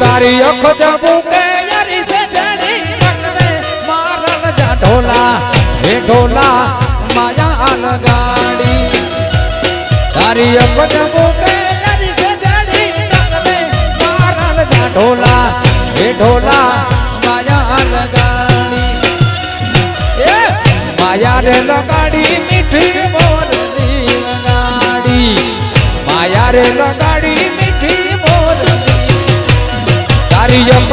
તારી અખ જબુ કે યારી સે જણી નકને મારણ જા ઢોલા હે ઢોલા માયા અલગાડી તારી અખ જબુ કે યારી સે જણી નકને મારણ જા ઢોલા હે ઢોલા માયા અલગાડી એ માયા રે લગાડી મીઠી મોરની લગાડી માયા રે લગાડી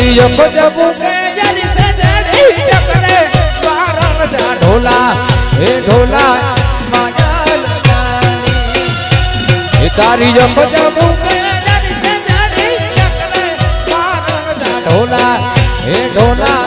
હરિયમ જબુ કે યરી સે જડી ટકરે મારણ જા ઢોલા તારી જમ જમુ કે જાની સે ટકરે મારણ જા ઢોલા હે ઢોલા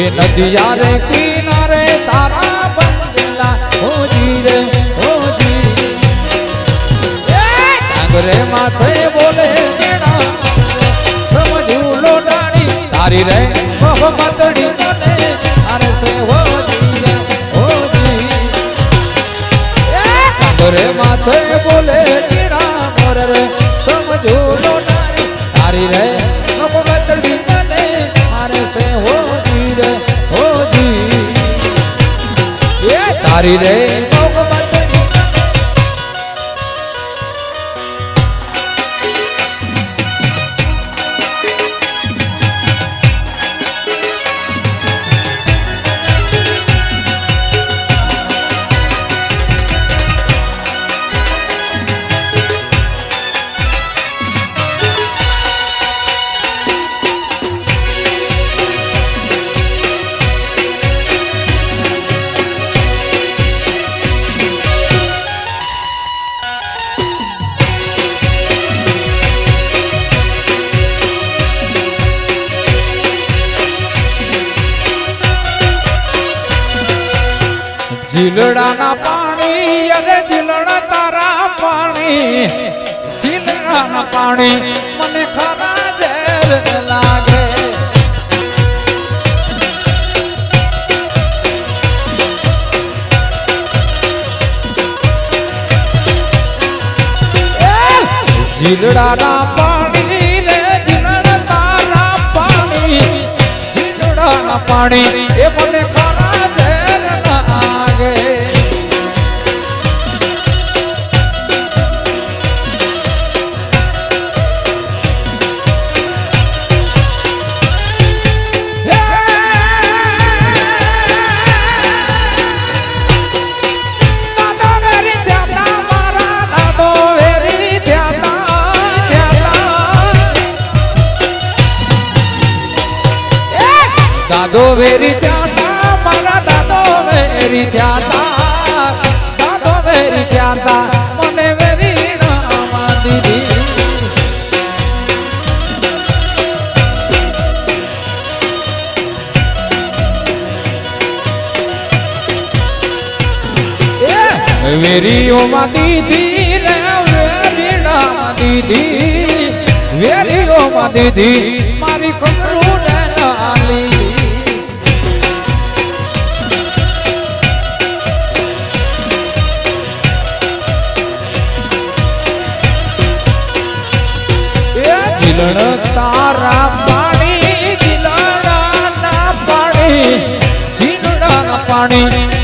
એ નદિયા રે, કિનારે તારા બંગલા, હોજી રે, હોજી. ડાંગરે માથે બોલે જેડા સમજુ લોડાણી. તારી રે મોહમ્મદડી મને અરે સે એ તારી જીલડાના પાણી અરે જીલડા તારા પાણી. જીલડાના પાણી મને ખરા ઝેર લાગે. જીલડાના પાણી રે જીલડા તારા પાણી. જીલડાના પાણી એ મને ખરા વેરી ત્યાં તા, મારા દાદો વેરી ત્યાં તા. દાદો વેરી ત્યાં મને વેરી રામા દીદી વેરીઓમાં દીધી રે વેરીના દીધી. વેરીઓમાં દીધી મારી ખબર જીલણ તારા પાણી જીલણ પાણી જીલણ પાણી.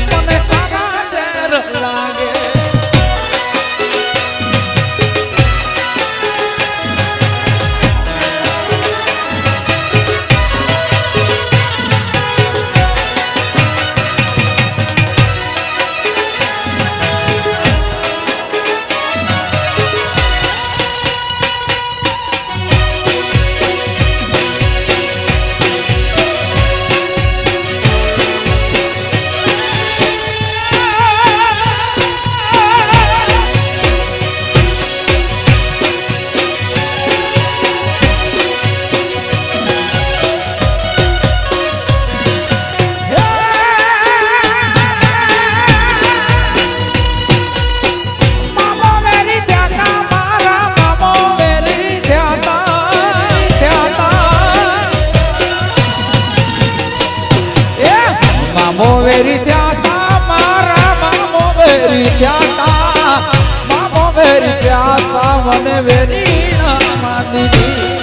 વેરી માતાજી.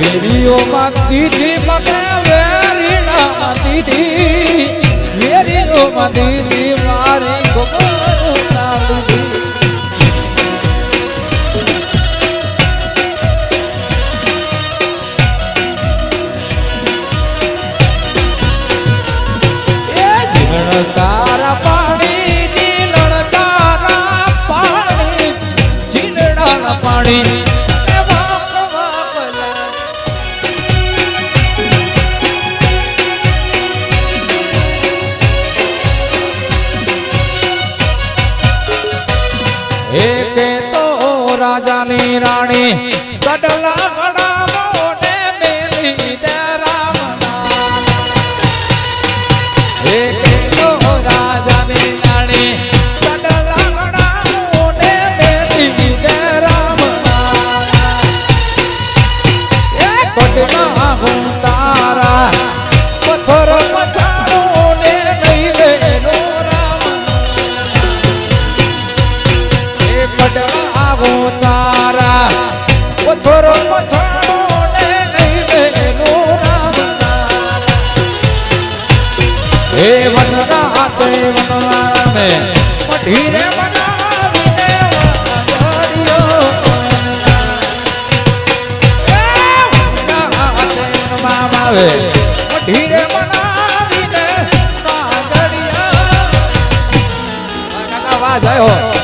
વેરીઓ માં દીધી પકડે વેરી દીધી આવે ધીરે મનાવીને કાગળિયા કાકા વાજ આવ્યો.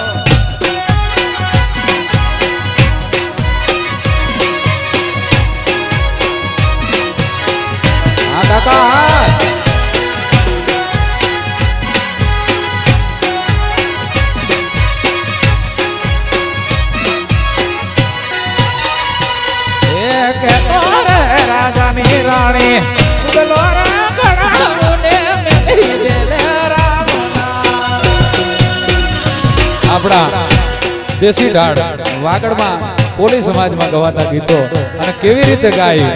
આપણા દેશી ઢાળ વાગડમાં કોલી સમાજમાં ગવાતા ગીતો. અને કેવી રીતે ગાય